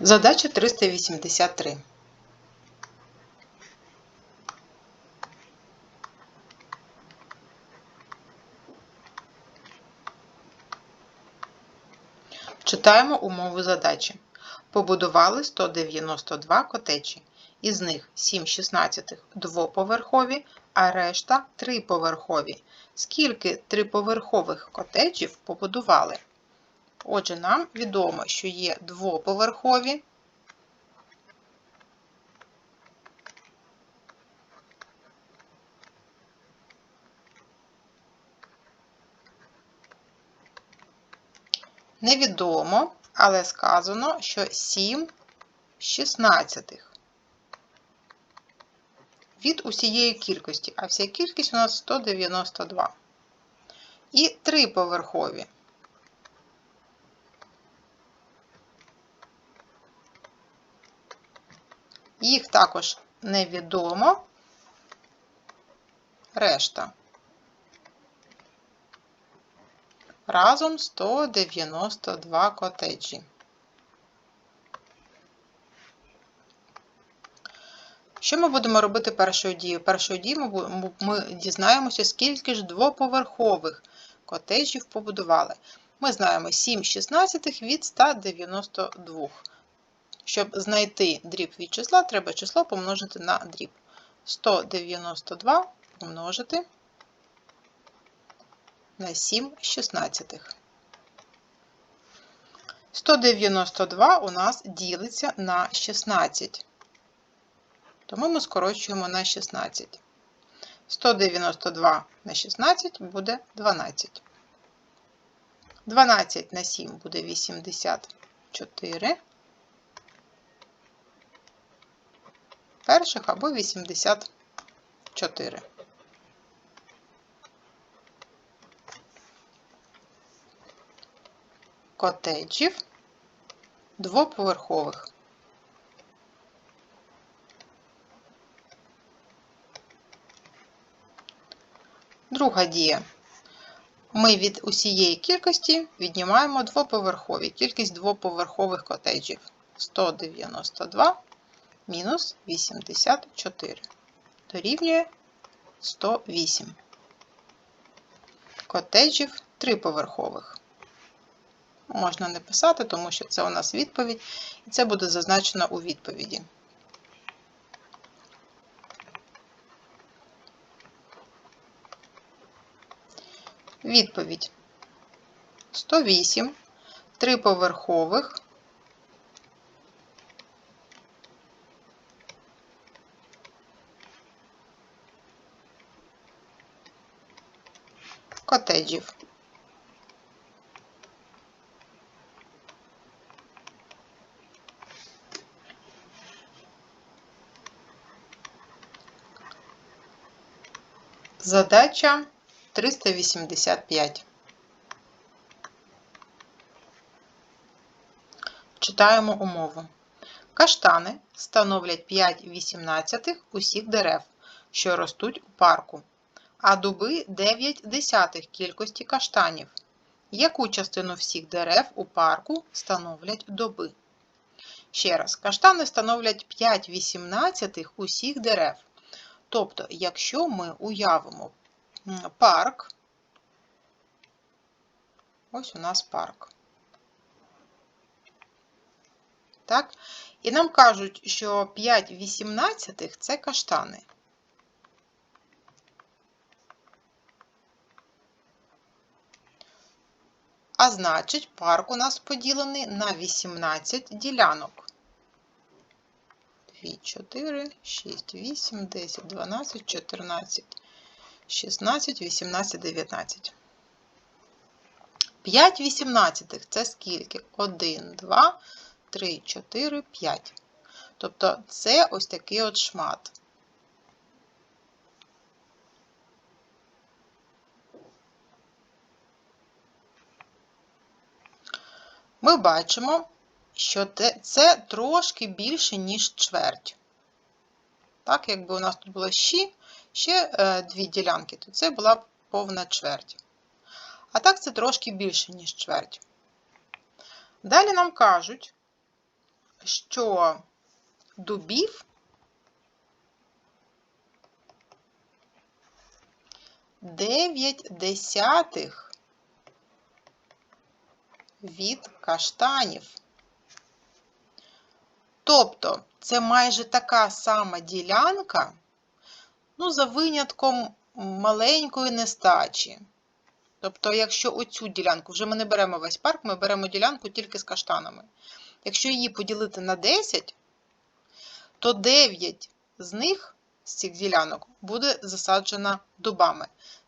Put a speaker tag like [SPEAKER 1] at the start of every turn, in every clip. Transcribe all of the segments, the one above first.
[SPEAKER 1] Задача 383. Читаємо умову задачі. Побудували 192 котеджі. Із них 7 шістнадцятих двоповерхові, а решта триповерхові. Скільки триповерхових котеджів побудували? Отже, нам відомо, що є двоповерхові, невідомо, але сказано, що 7 шістнадцятих від усієї кількості, а вся кількість у нас 192. І триповерхові. Їх також невідомо решта. Разом 192 котеджі. Що ми будемо робити першою дією? Першою дією ми, дізнаємося, скільки ж двоповерхових котеджів побудували. Ми знаємо 7 шістнадцятих від 192. Щоб знайти дріб від числа, треба число помножити на дріб. 192 помножити на 7 шістнадцятих. 192 у нас ділиться на 16. Тому ми скорочуємо на 16. 192 на 16 буде 12. 12 на 7 буде 84. Перших або 84. Котеджів двоповерхових. Друга дія. Ми від усієї кількості віднімаємо двоповерхові. Кількість двоповерхових котеджів 192 мінус 84. Дорівнює 108. Котеджів триповерхових. Можна не писати, тому що це у нас відповідь, і це буде зазначено у відповіді. Відповідь 108 триповерхових котеджів. Задача 385. Читаємо умову. Каштани становлять 5 вісімнадцятих усіх дерев, що ростуть у парку, а дуби 9 десятих кількості каштанів. Яку частину всіх дерев у парку становлять дуби? Ще раз, каштани становлять 5 вісімнадцятих усіх дерев. Тобто, якщо ми уявимо парк, ось у нас парк. Так? І нам кажуть, що 5 вісімнадцятих – це каштани. А значить, парк у нас поділений на 18 ділянок. 2, 4, 6, 8, 10, 12, 14, 16, 18, 19. 5 вісімнадцятих – це скільки? 1, 2, 3, 4, 5. Тобто це ось такий от шмат. Ми бачимо, що це трошки більше, ніж чверть. Так, якби у нас тут було ще, ще дві ділянки, то це була б повна чверть. А так це трошки більше, ніж чверть. Далі нам кажуть, що дубів дев'ять десятих від каштанів. Тобто це майже така сама ділянка, ну, за винятком маленької нестачі. Тобто, якщо оцю ділянку, вже ми не беремо весь парк, ми беремо ділянку тільки з каштанами. Якщо її поділити на 10, то 9 з них, з цих ділянок, буде засаджена дубами.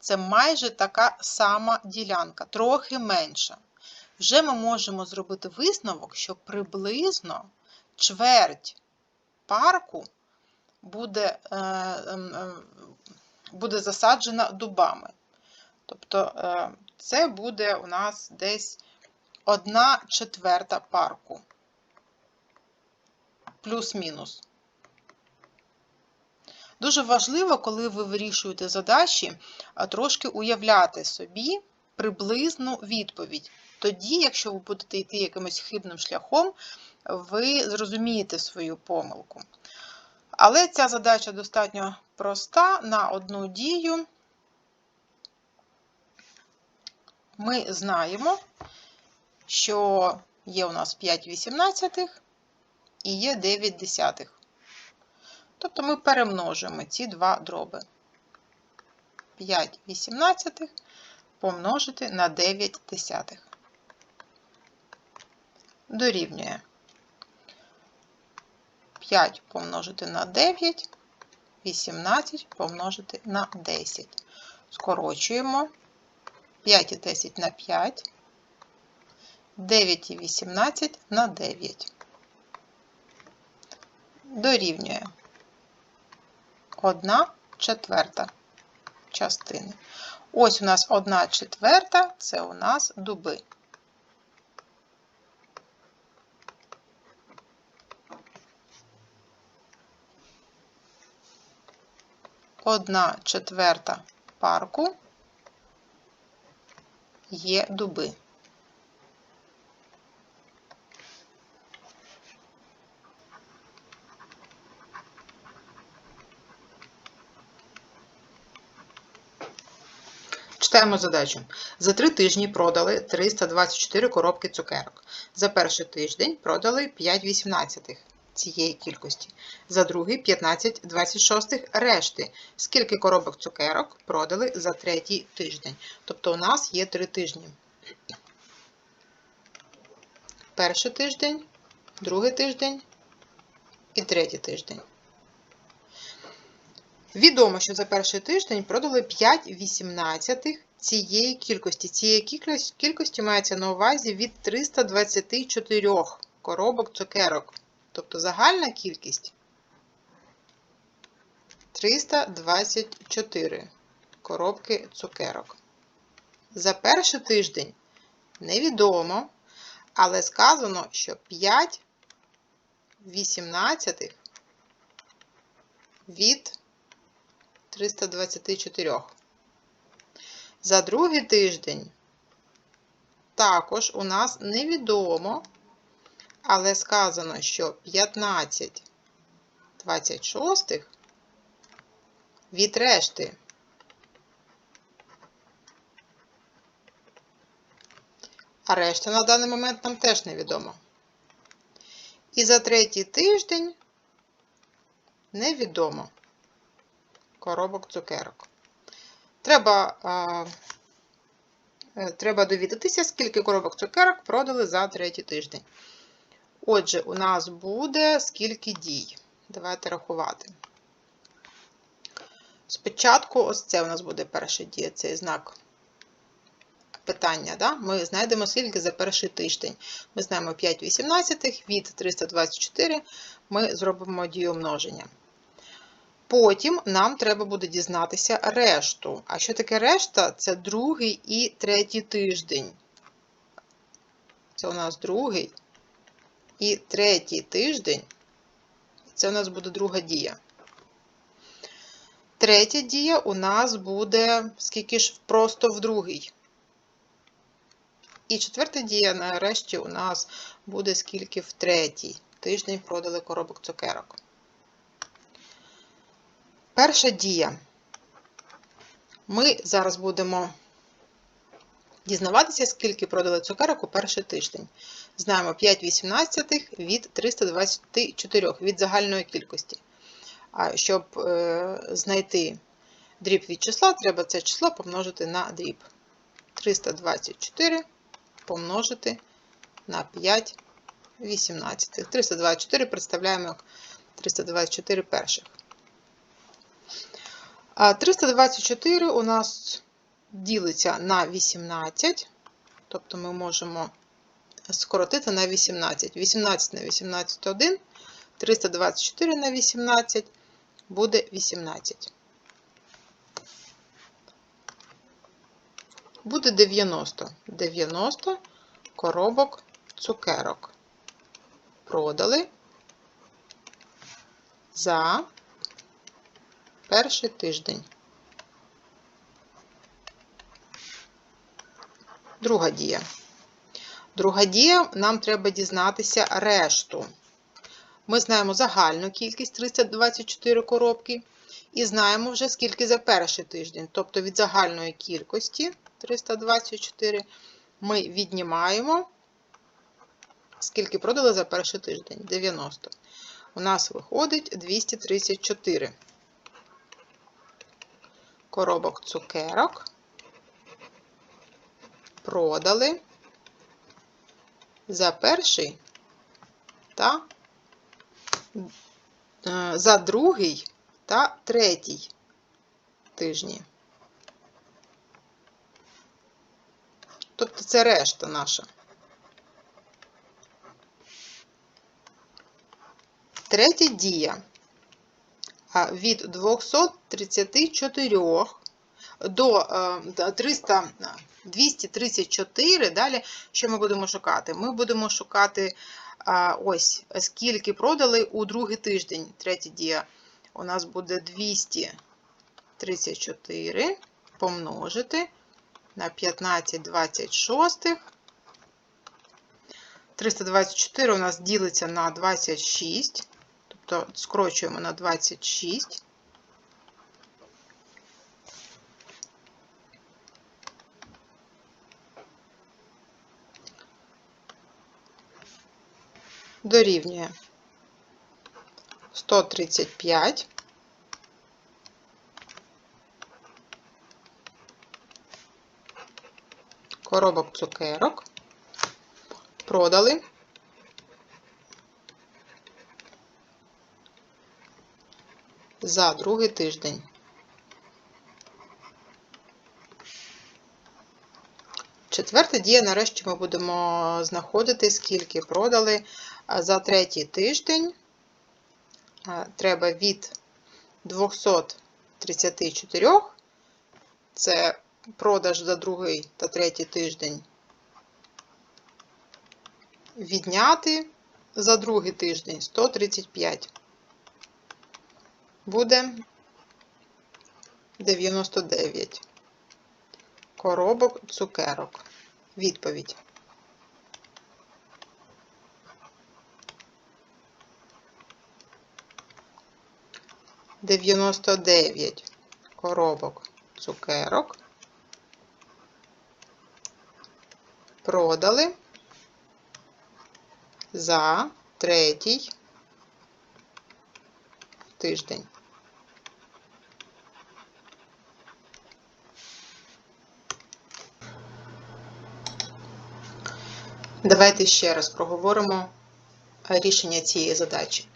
[SPEAKER 1] Це майже така сама ділянка, трохи менша. Вже ми можемо зробити висновок, що приблизно чверть парку буде, е, е, буде засаджена дубами. Тобто е, це буде у нас десь одна четверта парку. Плюс-мінус. Дуже важливо, коли ви вирішуєте задачі, трошки уявляти собі приблизну відповідь. Тоді, якщо ви будете йти якимось хибним шляхом, ви зрозумієте свою помилку. Але ця задача достатньо проста на одну дію. Ми знаємо, що є у нас 5 вісімнадцятих і є 9 десятих. Тобто ми перемножимо ці два дроби. 5 вісімнадцятих помножити на 9 десятих. Дорівнює 5 помножити на 9, 18 помножити на 10. Скорочуємо 5 і 10 на 5, 9 і 18 на 9. Дорівнює 1 четверта частини. Ось у нас 1 четверта це у нас дуби. Одна четверта парку є дуби. Читаємо задачу. За три тижні продали 324 коробки цукерок. За перший тиждень продали 5 вісімнадцятих цієї кількості. За другий 15 26 решти. Скільки коробок цукерок продали за третій тиждень. Тобто у нас є три тижні. Перший тиждень, другий тиждень і третій тиждень. Відомо, що за перший тиждень продали 5 вісімнадцятих цієї кількості. Цієї кількості мається на увазі від 324 коробок цукерок. Тобто загальна кількість 324 коробки цукерок. За перший тиждень невідомо, але сказано, що 5 18 від 324. За другий тиждень також у нас невідомо, але сказано, що 15 26 від решти. А решта на даний момент нам теж невідомо. І за третій тиждень невідомо коробок цукерок. Треба е, треба довідатися, скільки коробок цукерок продали за третій тиждень. Отже, у нас буде скільки дій. Давайте рахувати. Спочатку, ось це у нас буде перша дія, цей знак питання. Да? Ми знайдемо скільки за перший тиждень. Ми знаємо 5 18 від 324 ми зробимо дію множення. Потім нам треба буде дізнатися решту. А що таке решта? Це другий і третій тиждень. Це у нас другий і третій тиждень. Це у нас буде друга дія. Третя дія у нас буде скільки ж просто в другий. І четверта дія, нарешті, у нас буде скільки в третій. тиждень продали коробок цукерок. Перша дія. Ми зараз будемо дізнаватися, скільки продали цукерок у перший тиждень. Знаємо 5,18 від 324 від загальної кількості. А щоб е, знайти дріб від числа, треба це число помножити на дріб. 324 помножити на 5 18. 324 представляємо як 324 перших. А 324 у нас ділиться на 18, тобто ми можемо скоротити на 18. 18 на 18 1, 324 на 18 буде 18. Буде 90. 90 коробок цукерок. Продали за перший тиждень. Друга дія. Друга дія, нам треба дізнатися решту. Ми знаємо загальну кількість 324 коробки. І знаємо вже, скільки за перший тиждень. Тобто від загальної кількості 324 ми віднімаємо, скільки продали за перший тиждень 90. У нас виходить 234 коробок цукерок. Продали за перший та е, за другий та третій тижні. Тобто це решта наша. Третя дія. Від 234 до 300, 234, далі що ми будемо шукати? Ми будемо шукати ось, скільки продали у другий тиждень. Третя дія. У нас буде 234 помножити на 15 26. 324 у нас ділиться на 26, тобто скорочуємо на 26. Дорівнює 135. коробок цукерок. Продали. За другий тиждень. Четверта дія, нарешті ми будемо знаходити, скільки продали за третій тиждень. Треба від 234, це продаж за другий та третій тиждень відняти за другий тиждень 135. Буде 99 коробок цукерок. Відповідь. Дев'яносто дев'ять коробок цукерок. продали за третій тиждень. Давайте ще раз проговоримо рішення цієї задачі.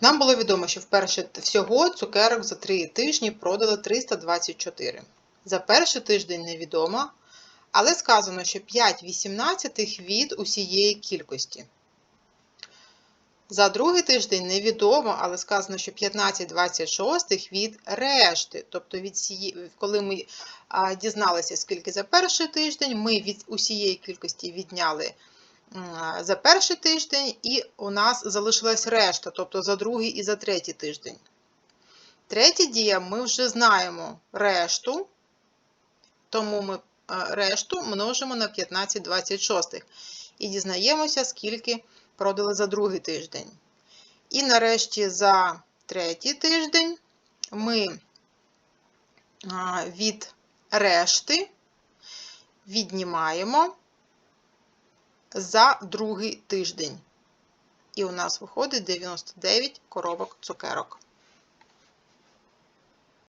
[SPEAKER 1] Нам було відомо, що вперше всього цукерок за 3 тижні продали 324. За перший тиждень невідомо, але сказано, що 5 вісімнадцятих від усієї кількості. За другий тиждень невідомо, але сказано, що 15 26 від решти. Тобто, від сіє... коли ми дізналися, скільки за перший тиждень, ми від усієї кількості відняли за перший тиждень, і у нас залишилась решта, тобто за другий і за третій тиждень. Третя дія, ми вже знаємо решту, тому ми решту множимо на 15 26 і дізнаємося, скільки продали за другий тиждень. І нарешті за третій тиждень ми від решти віднімаємо за другий тиждень. І у нас виходить 99 коробок цукерок.